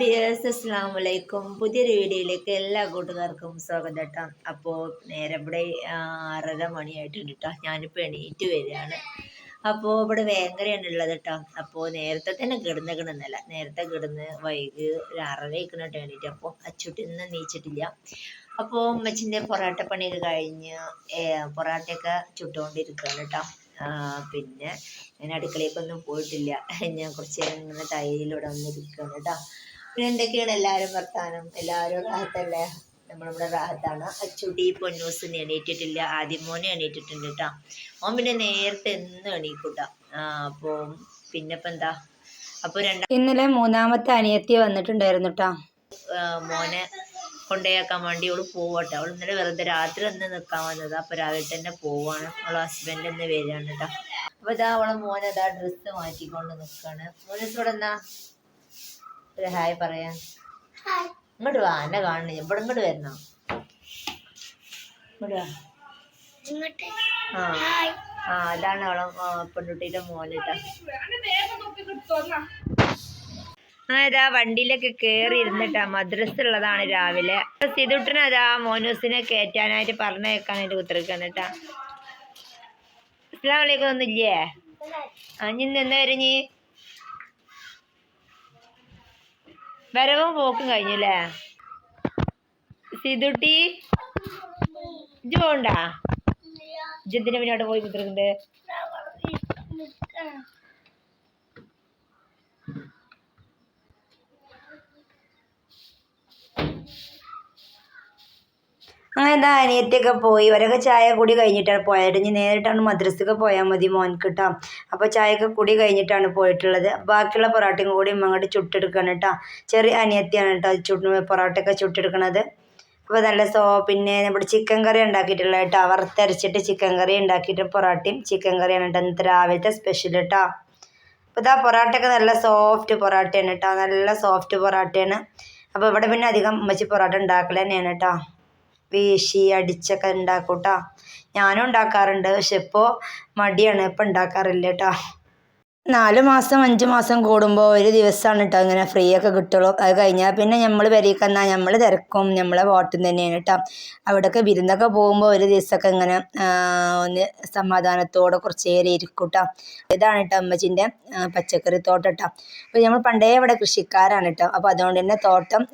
Dears അസ്സാം വലൈക്കും പുതിയൊരു വീഡിയോയിലേക്ക് എല്ലാ കൂട്ടുകാർക്കും സ്വാഗതം കേട്ടോ അപ്പോൾ നേരെ ഇവിടെ ആറര മണിയായിട്ടുണ്ട് കേട്ടോ ഞാനിപ്പോൾ എണീറ്റ് വരികയാണ്. അപ്പോൾ ഇവിടെ വേങ്ങരയാണ് ഉള്ളത് കേട്ടോ അപ്പോൾ നേരത്തെ തന്നെ കിടന്നേക്കണമെന്നല്ല നേരത്തെ കിടന്ന് വൈകി ഒരു ആറര ആയിക്കണം കേട്ടോ എണീറ്റ്. അപ്പോൾ അച്ചുട്ടി ഇന്ന് നീച്ചിട്ടില്ല അപ്പോൾ ഉമ്മച്ചിന്റെ പൊറോട്ട പണിയൊക്കെ കഴിഞ്ഞ് പൊറോട്ടയൊക്കെ പൊറാട്ടയൊക്കെ ചുട്ടുകൊണ്ടിരിക്കുകയാണ് കേട്ടോ പിന്നെ ഞാൻ അടുക്കളയിലേക്കൊന്നും പോയിട്ടില്ല. ഞാൻ കുറച്ച് നേരം ഇങ്ങനെ തൈരിലൂടെ വന്നിരിക്കുകയാണ് കേട്ടോ പിന്നെ എന്തൊക്കെയാണ് എല്ലാവരും വർത്താനം. എല്ലാവരും റാഹത്തല്ലേ? നമ്മളിവിടെ റാഹത്താണ്. അച്ചുട്ടി പൊന്നൂസിന് എണീറ്റിട്ടില്ല. ആദ്യം മോനെ എണീറ്റിട്ടുണ്ട് കേട്ടോ മോൻ പിന്നെ നേരത്തെ എന്നും എണീക്കൂട്ടാ. അപ്പോൾ പിന്നെ ഇപ്പം എന്താ? അപ്പോൾ രണ്ടാം ഇന്നലെ മൂന്നാമത്തെ അനിയത്തി വന്നിട്ടുണ്ടായിരുന്നു കേട്ടോ മോനെ കൊണ്ടുപോയാക്കാൻ വേണ്ടി അവൾ പോവട്ടെ അവൾ ഇന്നലെ വെറുതെ രാത്രി ഒന്ന് നിൽക്കാൻ വന്നത്. അപ്പോൾ രാവിലെ തന്നെ പോവാണ്. അവളെ ഹസ്ബൻഡ് ഒന്ന് വരികയാണ് കേട്ടോ അപ്പോൾ ഇതാ അവളെ മോനെ ഇതാ ഡ്രസ്സ് മാറ്റിക്കൊണ്ട് നിൽക്കുകയാണ് മോനെ ഇവിടെ എന്നാ ഒരു ഹായ് പറയാ. ഇങ്ങോട്ട് വാ എന്നെ കാണണേ. എവിടെ ഇങ്ങോട്ട് വരണോ ഇങ്ങോട്ട് വാ. ആ. ആ അതാണ് അവളെ പെൺകുട്ടിയുടെ മോനിട്ടാ ആ ഇതാ വണ്ടിയിലൊക്കെ കയറി ഇരുന്നിട്ടാ മദ്രസ ഉള്ളതാണ് രാവിലെ. സിതുട്ടനതാ അതാ മോനൂസിനെ കയറ്റാനായിട്ട് പറഞ്ഞേക്കാനായിട്ട് കുത്തിരിക്കാണ് കേട്ടാ അസ്ലാം വലൈക്കും ഒന്നുമില്ലേ ആ ഇനി? വരവും പോക്കും കഴിഞ്ഞു അല്ലേ സിതുട്ടി ജോണ്ടാ പോണ്ടാ പിന്നോട്ട് പിന്നെ അവിടെ പോയി കുത്തിരിക്കണ്ടേ അങ്ങനെ എന്താ അനിയത്തിയൊക്കെ പോയി. ഇവരൊക്കെ ചായ കുടി കഴിഞ്ഞിട്ടാണ് പോയത്. ഇനി നേരിട്ടാണ് മദ്രസക്ക് പോയാൽ മതി മോൻക്ക് അപ്പോൾ ചായയൊക്കെ കുടി കഴിഞ്ഞിട്ടാണ് പോയിട്ടുള്ളത്. ബാക്കിയുള്ള പൊറോട്ടയും കൂടി അങ്ങോട്ട് ചുട്ടെടുക്കണം കേട്ടോ ചെറിയ അനിയത്തിയാണ് കേട്ടോ ചുട്ട് പൊറോട്ടയൊക്കെ ചുട്ടെടുക്കണത്. അപ്പോൾ നല്ല സോ പിന്നെ നമ്മുടെ ചിക്കൻ കറി ഉണ്ടാക്കിയിട്ടുള്ള കേട്ടോ വറുത്തരച്ചിട്ട് ചിക്കൻ കറി ഉണ്ടാക്കിയിട്ട് പൊറോട്ടയും ചിക്കൻ കറിയാണ് കേട്ടോ ഇന്നത്തെ രാവിലത്തെ സ്പെഷ്യൽ കേട്ടോ അപ്പോൾ ഇതാ പൊറോട്ടയൊക്കെ നല്ല സോഫ്റ്റ് പൊറോട്ടയാണ് കേട്ടോ നല്ല സോഫ്റ്റ് പൊറോട്ടയാണ്. അപ്പോൾ ഇവിടെ പിന്നെ അധികം ഉമ്മച്ചി പൊറോട്ട ഉണ്ടാക്കൽ തന്നെയാണ് കേട്ടോ വീശി അടിച്ചൊക്കെ ഉണ്ടാക്കും കേട്ടോ ഞാനും ഉണ്ടാക്കാറുണ്ട്. പക്ഷെ ഇപ്പോൾ മടിയാണ്. ഇപ്പം ഉണ്ടാക്കാറില്ല കേട്ടോ നാല് മാസം അഞ്ച് മാസം കൂടുമ്പോൾ ഒരു ദിവസമാണ് കേട്ടോ ഇങ്ങനെ ഫ്രീ ഒക്കെ കിട്ടുള്ളൂ. അത് കഴിഞ്ഞാൽ പിന്നെ നമ്മൾ വരീക്കെന്നാൽ നമ്മൾ തിരക്കും നമ്മളെ വോട്ടും തന്നെയാണ് കേട്ടോ അവിടെയൊക്കെ വിരുന്നൊക്കെ പോകുമ്പോൾ ഒരു ദിവസമൊക്കെ ഇങ്ങനെ ഒന്ന് സമാധാനത്തോടെ കുറച്ച് നേരം ഇരിക്കും കേട്ടോ ഇതാണ് കേട്ടോ അമ്മച്ചിന്റെ പച്ചക്കറി തോട്ടം കേട്ടോ അപ്പോൾ നമ്മൾ പണ്ടേ ഇവിടെ കൃഷിക്കാരാണ് കേട്ടോ അപ്പോൾ അതുകൊണ്ട് തന്നെ തോട്ടം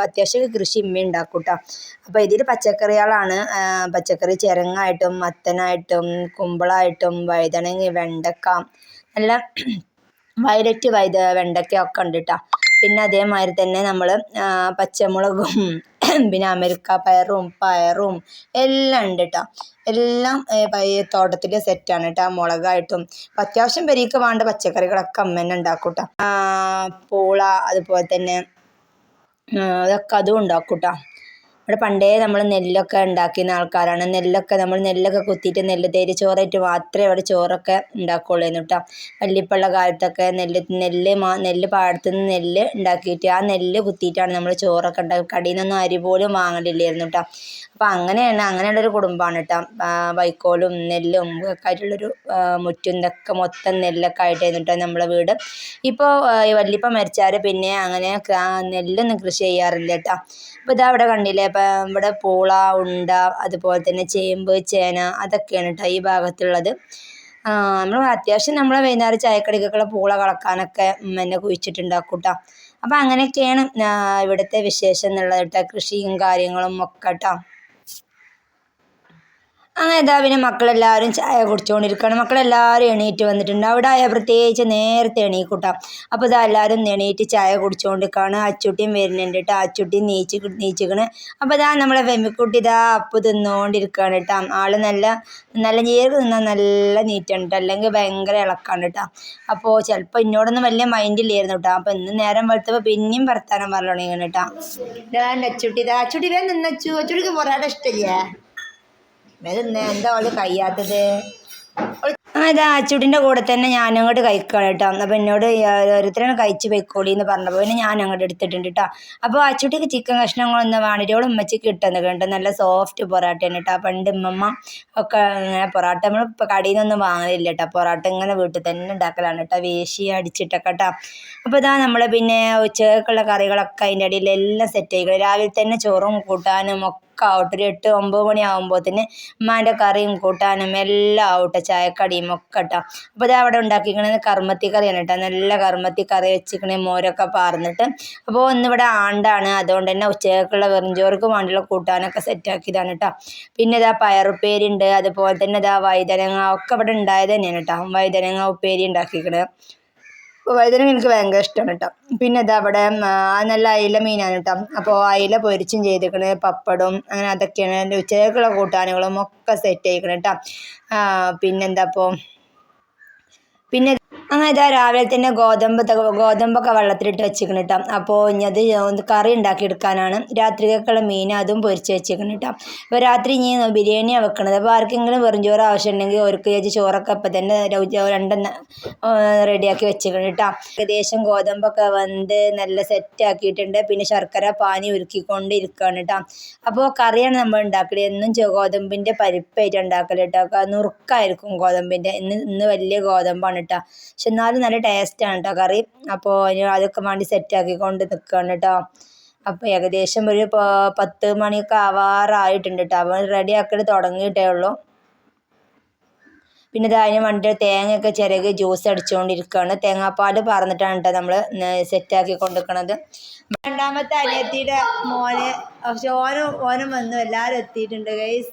അത്യാവശ്യം കൃഷി ഇമ്മ ഉണ്ടാക്കും കേട്ടോ അപ്പോൾ ഇതിൽ പച്ചക്കറികളാണ് പച്ചക്കറി ചിരങ്ങായിട്ടും മത്തനായിട്ടും കുമ്പളായിട്ടും വഴുതനങ്ങ വെണ്ടക്ക നല്ല വയലറ്റ് വൈത വെണ്ടയ്ക്ക ഉണ്ട് കേട്ടോ പിന്നെ അതേമാതിരി തന്നെ നമ്മൾ പച്ചമുളകും പിന്നെ അമരിക്ക പയറും പയറും എല്ലാം ഉണ്ട് കേട്ടോ എല്ലാം തോട്ടത്തിൽ സെറ്റാണ് കേട്ടോ മുളകായിട്ടും. അത്യാവശ്യം പെരീക്ക് വേണ്ട പച്ചക്കറികളൊക്കെ അമ്മ തന്നെ ഉണ്ടാക്കും കേട്ടോ പൂള അതുപോലെ തന്നെ അതൊക്കെ അതും ഉണ്ടാക്കും കേട്ടോ ഇവിടെ പണ്ടേ നമ്മൾ നെല്ലൊക്കെ ഉണ്ടാക്കുന്ന ആൾക്കാരാണ്. നെല്ലൊക്കെ നമ്മൾ നെല്ലൊക്കെ കുത്തിയിട്ട് നെല്ല് തേര് ചോറായിട്ട് മാത്രമേ അവിടെ ചോറൊക്കെ ഉണ്ടാക്കുകയുള്ളൂ കേട്ടോ. വല്യപ്പുള്ള കാലത്തൊക്കെ നെല്ല് നെല്ല് മാ നെല്ല് പാടത്തു നിന്ന് നെല്ല് ഉണ്ടാക്കിയിട്ട് ആ നെല്ല് കുത്തിയിട്ടാണ് നമ്മൾ ചോറൊക്കെ ഉണ്ടാക്കുക. കടയിൽ നിന്നൊന്നും അരി പോലും വാങ്ങലില്ലായിരുന്നു കേട്ടോ. അപ്പോൾ അങ്ങനെയാണ് അങ്ങനെയുള്ളൊരു കുടുംബമാണ് കേട്ടോ വൈക്കോലും നെല്ലും ഒക്കെ ആയിട്ടുള്ളൊരു മുറ്റും ഇതൊക്കെ മൊത്തം നെല്ലൊക്കെ ആയിട്ടായിരുന്നു കേട്ടോ നമ്മളെ വീട്. ഇപ്പോൾ വല്യപ്പ മരിച്ചാൽ പിന്നെ അങ്ങനെ നെല്ലൊന്നും കൃഷി ചെയ്യാറില്ല കേട്ടോ അപ്പോൾ ഇതാ അവിടെ കണ്ടില്ലേ അപ്പം ഇവിടെ പൂള ഉണ്ട അതുപോലെ തന്നെ ചേമ്പ് ചേന അതൊക്കെയാണ് കേട്ടോ ഈ ഭാഗത്തുള്ളത്. നമ്മൾ അത്യാവശ്യം നമ്മൾ വൈകുന്നേരം ചായക്കടിക്കൊക്കെയുള്ള പൂള കളക്കാനൊക്കെ എന്നെ കുഴിച്ചിട്ടുണ്ടാക്കും കേട്ടോ അപ്പം അങ്ങനെയൊക്കെയാണ് ഇവിടുത്തെ വിശേഷം എന്നുള്ളത് കേട്ടോ കൃഷിയും കാര്യങ്ങളും ഒക്കെ കേട്ടോ അങ്ങനെ ഇതാ പിന്നെ മക്കളെല്ലാവരും ചായ കുടിച്ചുകൊണ്ടിരിക്കുകയാണ് മക്കളെല്ലാവരും എണീറ്റ് വന്നിട്ടുണ്ട്. അവിടെ ആയാൽ പ്രത്യേകിച്ച് നേരത്തെ എണീക്കൂട്ടാം. അപ്പോൾ ഇതാ എല്ലാവരും എണീറ്റ് ചായ കുടിച്ചുകൊണ്ടിരിക്കുകയാണ് അച്ചുട്ടിയും വരുന്നുണ്ട് കേട്ടോ അച്ചുട്ടിയും നീച്ച് നീച്ചിക്കണ്. അപ്പോൾ ഇതാ നമ്മളെ വെമ്മിക്കുട്ടി ഇതാ അപ്പ് തിന്നുകൊണ്ടിരിക്കുകയാണ് കേട്ടോ ആൾ നല്ല നല്ല നീര് തിന്നാൽ നല്ല നീറ്റാണ് അല്ലെങ്കിൽ ഭയങ്കര ഇളക്കാണ് കേട്ടോ അപ്പോൾ ചിലപ്പോൾ എന്നോടൊന്നും വലിയ മൈൻഡില്ലായിരുന്നു കേട്ടോ അപ്പോൾ ഇന്ന് നേരം വെളുത്തപ്പോൾ പിന്നെയും വർത്താനം പറഞ്ഞു തുടങ്ങിയാണ് കേട്ടോ അച്ചുട്ടി ഇതാ അച്ചുട്ടി വേഗം നിന്നച്ചു. അച്ചുട്ടിക്ക് പൊറാട്ട ഇഷ്ടമില്ലേ വേഗം എന്താ അവൾ കഴിയാത്തത്? ഇത് അച്ചൂട്ടിന്റെ കൂടെ തന്നെ ഞാൻ അങ്ങോട്ട് കഴിക്കണം കേട്ടോ. അപ്പോൾ എന്നോട് ഓരോരുത്തരാണ് കഴിച്ച് പൊയ്ക്കോളി എന്ന് പറഞ്ഞപ്പോൾ പിന്നെ ഞാൻ അങ്ങോട്ട് എടുത്തിട്ടുണ്ട് കേട്ടോ. അപ്പോൾ അച്ചൂട്ടിക്ക് ചിക്കൻ കഷ്ണങ്ങളൊന്നും വേണ്ടിയിട്ട് ഉമ്മച്ചിക്ക് കിട്ടുന്നത് കേട്ടോ നല്ല സോഫ്റ്റ് പൊറാട്ടയാണ് കേട്ടോ. പണ്ട് ഉമ്മമ്മ ഒക്കെ ഇങ്ങനെ പൊറാട്ട നമ്മൾ ഇപ്പോൾ കടയിൽ നിന്നൊന്നും വാങ്ങലില്ല കേട്ടോ. പൊറാട്ട ഇങ്ങനെ വീട്ടിൽ തന്നെ ഉണ്ടാക്കലാണ് കേട്ടോ. വേശി അടിച്ചിട്ടൊക്കെ കേട്ടോ. അപ്പോൾ ഇതാ നമ്മൾ പിന്നെ ഉച്ചക്കുള്ള കറികളൊക്കെ അതിന്റെ ഇടയിൽ എല്ലാം സെറ്റ് ആയിക്കണം രാവിലെ തന്നെ ചോറും കൂട്ടാനും ഒക്കെ ഒരു എട്ട് ഒമ്പത് മണി തന്നെ ഉമ്മാന്റെ കറിയും കൂട്ടാനും എല്ലാം ആവട്ടെ ചായക്കടിയും ഒക്കെ കേട്ടോ അപ്പോൾ ഇത് അവിടെ ഉണ്ടാക്കിക്കണത് കർമ്മത്തി കറിയാണ് കേട്ടോ നല്ല കർമ്മത്തി കറി വെച്ചിക്കണേ മോരൊക്കെ പാർന്നിട്ട്. അപ്പോൾ ഒന്നിവിടെ ആണ്ടാണ്. അതുകൊണ്ട് തന്നെ ഉച്ചക്കുള്ള വെറുംചോർക്ക് വേണ്ടിയുള്ള കൂട്ടാനൊക്കെ സെറ്റാക്കിയതാണ് കേട്ടോ പിന്നെ ഇതാ പയറുപ്പേരി ഉണ്ട്. അതുപോലെ തന്നെ ഇതാ വൈതനങ്ങ ഒക്കെ ഇവിടെ ഉണ്ടായത് തന്നെയാണ് കേട്ടോ വൈതനങ്ങ ഉപ്പേരി ഉണ്ടാക്കിക്കണത് വഴുതനങ്ങ എനിക്ക് ഭയങ്കര ഇഷ്ടമാണ് കേട്ടോ പിന്നെ ഇതാ അവിടെ നല്ല അയില മീനാണ് കേട്ടോ അപ്പോൾ അയില പൊരിച്ചും ചെയ്തേക്കണ് പപ്പടും അങ്ങനെ അതൊക്കെയാണ് എന്റെ ഉച്ചയ്ക്കുള്ള കൂട്ടാനുകളും ഒക്കെ സെറ്റ് ആയിക്കണേ കേട്ടോ പിന്നെന്താ അപ്പോൾ പിന്നെ അങ്ങനെ ഇതാ രാവിലെ തന്നെ ഗോതമ്പ് ഗോതമ്പൊക്കെ വെള്ളത്തിലിട്ട് വെച്ചിരിക്കണം കേട്ടോ അപ്പോൾ ഇനി അത് കറി ഉണ്ടാക്കിയെടുക്കാനാണ് രാത്രിക്കൊക്കെയുള്ള മീൻ അതും പൊരിച്ച് വെച്ചിരിക്കണം കേട്ടോ അപ്പോൾ രാത്രി ഇനി ബിരിയാണിയാണ് വെക്കണത്. അപ്പോൾ ആർക്കെങ്കിലും വെറും ചോറ് ആവശ്യമുണ്ടെങ്കിൽ അവർക്ക് ചേച്ചി ചോറൊക്കെ അപ്പം തന്നെ രണ്ടെണ്ണം റെഡിയാക്കി വെച്ചിരിക്കണം കേട്ടോ ഏകദേശം ഗോതമ്പൊക്കെ വന്ന് നല്ല സെറ്റ് ആക്കിയിട്ടുണ്ട്. പിന്നെ ശർക്കര പാനി ഉരുക്കിക്കൊണ്ട് ഇരിക്കുകയാണ് കേട്ടോ അപ്പോൾ കറിയാണ് നമ്മൾ ഉണ്ടാക്കൽ. എന്നും ഗോതമ്പിന്റെ പരിപ്പായിട്ട് ഉണ്ടാക്കൽ കേട്ടോ നുറുക്കായിരിക്കും ഗോതമ്പിന്റെ ഇന്ന് ഇന്ന് വലിയ ഗോതമ്പാണ് കേട്ടോ പക്ഷെ എന്നാലും നല്ല ടേസ്റ്റാണ് കേട്ടോ കറി. അപ്പോൾ അതിന് അതൊക്കെ വേണ്ടി സെറ്റാക്കിക്കൊണ്ട് നിൽക്കുകയാണ് കേട്ടോ അപ്പോൾ ഏകദേശം ഒരു പത്ത് മണിയൊക്കെ ആവാറായിട്ടുണ്ട് കേട്ടോ അപ്പോൾ റെഡിയാക്കൽ തുടങ്ങിയിട്ടേ ഉള്ളൂ. പിന്നെ അതിന് വേണ്ടി തേങ്ങയൊക്കെ ചിരകി ജ്യൂസ് അടിച്ചുകൊണ്ടിരിക്കുകയാണ് തേങ്ങാപ്പാൽ പറന്നിട്ടാണ് കേട്ടോ നമ്മൾ സെറ്റാക്കി കൊണ്ടുക്കണത് രണ്ടാമത്തെ അനിയത്തിയുടെ മോന് പക്ഷെ ഓനും ഓനും വന്നു. എല്ലാവരും എത്തിയിട്ടുണ്ട് ഗൈസ്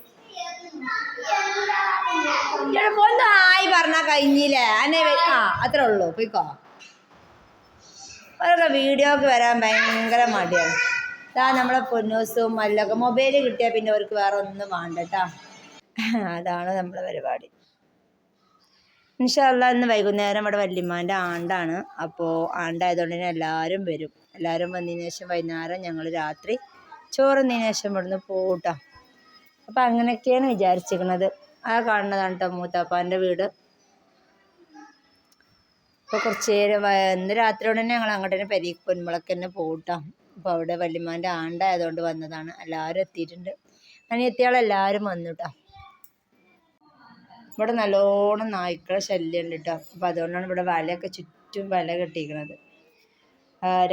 ഒന്ന് ആയി പറഞ്ഞാൽ കഴിഞ്ഞില്ലേ? അന്നെ ആ അത്രേ ഉള്ളൂ. പോയിക്കോ. അവരൊക്കെ വീഡിയോക്ക് വരാൻ ഭയങ്കര മടിയാണ്. ഇതാ നമ്മളെ പൊന്നൂസും മല്ലൊക്കെ മൊബൈൽ കിട്ടിയാൽ പിന്നെ അവർക്ക് വേറെ ഒന്നും വേണ്ട കേട്ടോ. അതാണ് നമ്മളെ പരിപാടി. ഇൻഷാല്ല ഇന്ന് വൈകുന്നേരം ഇവിടെ വല്യമ്മാന്റെ ആണ്ടാണ്. അപ്പോൾ ആണ്ടായതുകൊണ്ട് തന്നെ എല്ലാവരും വരും. എല്ലാവരും വന്നതിന് ശേഷം വൈകുന്നേരം ഞങ്ങൾ രാത്രി ചോറുന്നതിന് ശേഷം ഇവിടുന്ന് പോകട്ടോ അപ്പം അങ്ങനെയൊക്കെയാണ് വിചാരിച്ചിരിക്കുന്നത്. ആ കാണുന്നതാണ് കേട്ടോ മൂത്താപ്പാന്റെ വീട്. അപ്പോൾ കുറച്ച് നേരം ഇന്ന് രാത്രിയോടെ തന്നെ ഞങ്ങൾ അങ്ങോട്ട് തന്നെ പെരീക്ക് പൊന്മുളക്ക് തന്നെ പോകട്ടോ അപ്പോൾ അവിടെ വല്യമ്മാന്റെ ആണ്ടായതുകൊണ്ട് വന്നതാണ്. എല്ലാവരും എത്തിയിട്ടുണ്ട്. അനിയത്തിയാളെല്ലാവരും വന്നു കേട്ടോ ഇവിടെ നല്ലോണം നായ്ക്കളെ ശല്യം ഉണ്ട് കേട്ടോ അപ്പോൾ അതുകൊണ്ടാണ് ഇവിടെ വലയൊക്കെ ചുറ്റും വല കെട്ടിയിരിക്കുന്നത്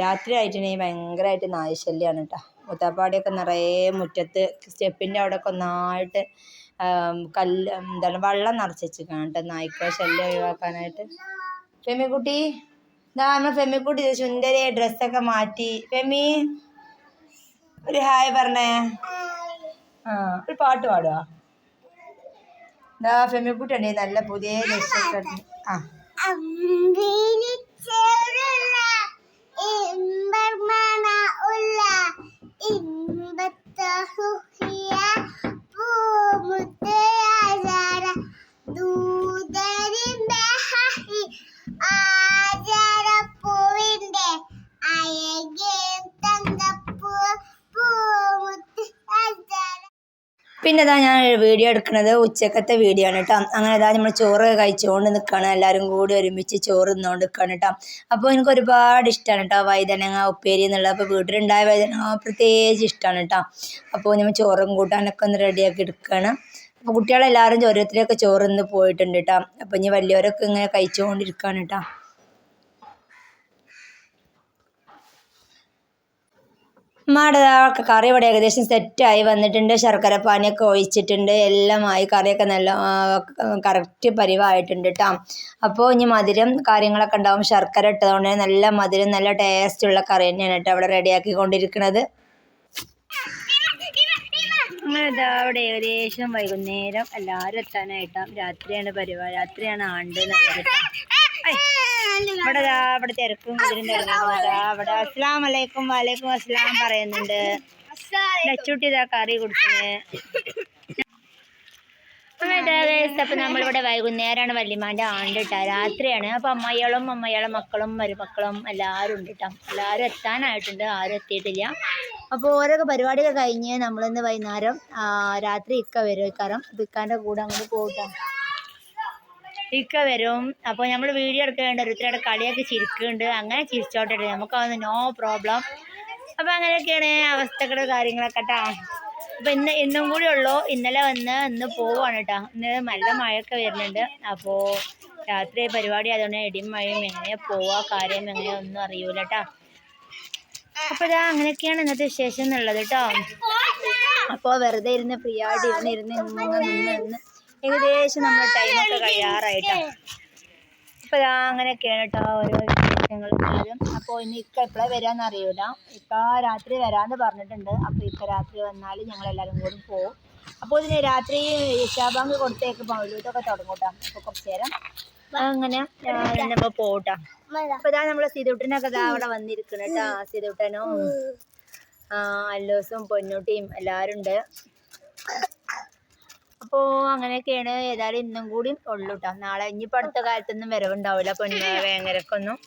രാത്രി ആയിട്ടുണ്ടെങ്കിൽ ഭയങ്കരമായിട്ട് നായ ശല്യമാണ് കേട്ടോ മുത്താപ്പാടിയൊക്കെ നിറയെ മുറ്റത്ത് സ്റ്റെപ്പിന്റെ അവിടെയൊക്കെ ഒന്നായിട്ട് കല്ല് എന്താണ് വെള്ളം നിറച്ച് വെച്ചിരിക്കണം കേട്ടോ. നായ്ക്കളെ ശല്യം ഒഴിവാക്കാനായിട്ട്. ഫെമിക്കുട്ടി ഇതാ നമ്മൾ ഫെമിക്കുട്ടി ഇത് സുന്ദരി ഡ്രസ്സൊക്കെ മാറ്റി. ഫെമി ഒരു ഹായ് പറഞ്ഞേ. ആ ഒരു പാട്ട് പാടുക ഇതാ ഫെമിക്കുട്ടി നല്ല പുതിയ ഡ്രസ്സൊക്കെ. ആ. പിന്നെ ഇതാ ഞാൻ വീഡിയോ എടുക്കുന്നത് ഉച്ചക്കത്തെ വീഡിയോ ആണ് കേട്ടോ അങ്ങനെ ഇതാ നമ്മൾ ചോറ് കഴിച്ചുകൊണ്ട് നിൽക്കുകയാണ് എല്ലാവരും കൂടി ഒരുമിച്ച് ചോറ് നിന്നുകൊണ്ട് നിൽക്കുകയാണ് കേട്ടോ അപ്പോൾ എനിക്ക് ഒരുപാട് ഇഷ്ടമാണ് കേട്ടോ വൈതനങ്ങ ഉപ്പേരി എന്നുള്ളത്. അപ്പോൾ വീട്ടിലുണ്ടായ വൈതനങ്ങ പ്രത്യേകിച്ച് ഇഷ്ടമാണ് കേട്ടോ അപ്പോൾ നമ്മൾ ചോറും കൂട്ടാനൊക്കെ ഒന്ന് റെഡിയാക്കി എടുക്കുകയാണ് അപ്പോൾ കുട്ടികളെല്ലാവരും ഓരോരുത്തരൊക്കെ ചോറ് നിന്ന് പോയിട്ടുണ്ട് കേട്ടോ അപ്പോൾ ഇനി വലിയവരൊക്കെ ഇങ്ങനെ കഴിച്ചുകൊണ്ടിരിക്കുകയാണ് കേട്ടോ ഉമ്മയുടെ കറി ഇവിടെ ഏകദേശം സെറ്റായി വന്നിട്ടുണ്ട്. ശർക്കര പാനിയൊക്കെ ഒഴിച്ചിട്ടുണ്ട്. എല്ലാമായി കറിയൊക്കെ നല്ല കറക്റ്റ് പരിവായിട്ടുണ്ട് കേട്ടോ അപ്പോൾ ഇനി മധുരം കാര്യങ്ങളൊക്കെ ഉണ്ടാവും. ശർക്കര ഇട്ടതുകൊണ്ട് നല്ല മധുരം നല്ല ടേസ്റ്റുള്ള കറി തന്നെയാണ് കേട്ടോ അവിടെ റെഡിയാക്കിക്കൊണ്ടിരിക്കുന്നത്. ഇതാ അവിടെ ഏകദേശം വൈകുന്നേരം എല്ലാവരും എത്താനായിട്ടാണ് രാത്രിയാണ് പരിപാടി രാത്രിയാണ് ആണ്ട് നല്ലത് ഇവിടെ ഇവിടെ തിരക്കും കുതിരും അവിടെ അസ്ലാം വലൈക്കും വലൈക്കും അസ്ലാം പറയുന്നുണ്ട്. ലച്ചൂട്ടി ഇതാ കറി കുടിക്കുന്നത് അപ്പം നമ്മളിവിടെ വൈകുന്നേരമാണ് വല്യമാന്റെ ആണ്ട് കേട്ടോ രാത്രിയാണ്. അപ്പം അമ്മയോളും അമ്മയോളെ മക്കളും മരുമക്കളും എല്ലാരും ഉണ്ട് എല്ലാരും എല്ലാവരും എത്താനായിട്ടുണ്ട് ആരും എത്തിയിട്ടില്ല. അപ്പോൾ ഓരോ പരിപാടികൾ കഴിഞ്ഞ് നമ്മളിന്ന് വൈകുന്നേരം രാത്രി ഇക്ക വരും. ഇക്കാരം ഇക്കാന്റെ കൂടെ അങ്ങോട്ട് പോകട്ടോ ഇക്ക വരും. അപ്പോൾ നമ്മൾ വീഡിയോ എടുക്കുന്നുണ്ട് ഒരുത്തരുടെ കളിയൊക്കെ ചിരിക്കുന്നുണ്ട്. അങ്ങനെ ചിരിച്ചോട്ടെ നമുക്കതൊന്നും നോ പ്രോബ്ലം അപ്പോൾ അങ്ങനെയൊക്കെയാണ് അവസ്ഥകളുടെ കാര്യങ്ങളൊക്കെ കേട്ടോ അപ്പോൾ ഇന്ന് ഇന്നും കൂടി ഉള്ളൂ. ഇന്നലെ വന്ന് ഇന്ന് പോവാണ് കേട്ടോ ഇന്ന് നല്ല മഴയൊക്കെ വരുന്നുണ്ട്. അപ്പോൾ രാത്രി പരിപാടി ആയതുകൊണ്ട് ഇടിയും മഴയും എങ്ങനെ പോവാ കാര്യം എങ്ങനെ ഒന്നും അറിയൂല കേട്ടോ അപ്പോൾ ഇതാ അങ്ങനെയൊക്കെയാണ് ഇന്നത്തെ വിശേഷം എന്നുള്ളത് കേട്ടോ അപ്പോൾ വെറുതെ ഇരുന്ന് ഫ്രീ ആയിട്ട് ഇരുന്ന് ഇരുന്ന് ഇങ്ങനെ നിന്ന് നിന്ന് ഏകദേശം നമ്മുടെ ടൈമൊക്കെ ഒക്കെ അപ്പോൾ ഇതാ അങ്ങനെയൊക്കെയാണ് കേട്ടോ ഓരോ വിശേഷങ്ങളും അപ്പോൾ ഇനി ഇക്ക എപ്പോഴാണ് വരാമെന്ന് അറിയൂല. ഇക്ക രാത്രി വരാമെന്ന് പറഞ്ഞിട്ടുണ്ട്. അപ്പോൾ ഇക്ക രാത്രി വന്നാൽ ഞങ്ങൾ എല്ലാരും കൂടി പോകും അപ്പോൾ ഇതിന് രാത്രി ഇഷാബാങ്ക് കൊടുത്തേക്ക് മൗലൂത്തൊക്കെ തുടങ്ങും കേട്ടോ അപ്പോൾ കുറച്ച് നേരം അങ്ങനെ നമ്മൾ പോകട്ടോ അപ്പോൾ ഇതാ നമ്മളെ സിതുട്ടനൊക്കെ ഇതാ അവിടെ വന്നിരിക്കണം കേട്ടോ സിതുട്ടനും ആ, അല്ലോസും പൊന്നൂട്ടിയും എല്ലാരും ഉണ്ട് അപ്പോൾ അങ്ങനെയൊക്കെയാണ് ഏതായാലും ഇന്നും കൂടി ഉള്ളൂ കേട്ടോ നാളെ ഇനിയിപ്പോൾ അടുത്ത കാലത്തൊന്നും വരവുണ്ടാവില്ല പെണ്ണ് വേങ്ങരക്കൊന്നും.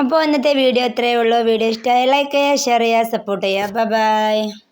അപ്പോൾ ഇന്നത്തെ വീഡിയോ ഇത്രയേ ഉള്ളൂ. വീഡിയോ ഇഷ്ടമായി ലൈക്ക് ചെയ്യുക ഷെയർ ചെയ്യുക സപ്പോർട്ട് ചെയ്യുക. Bye bye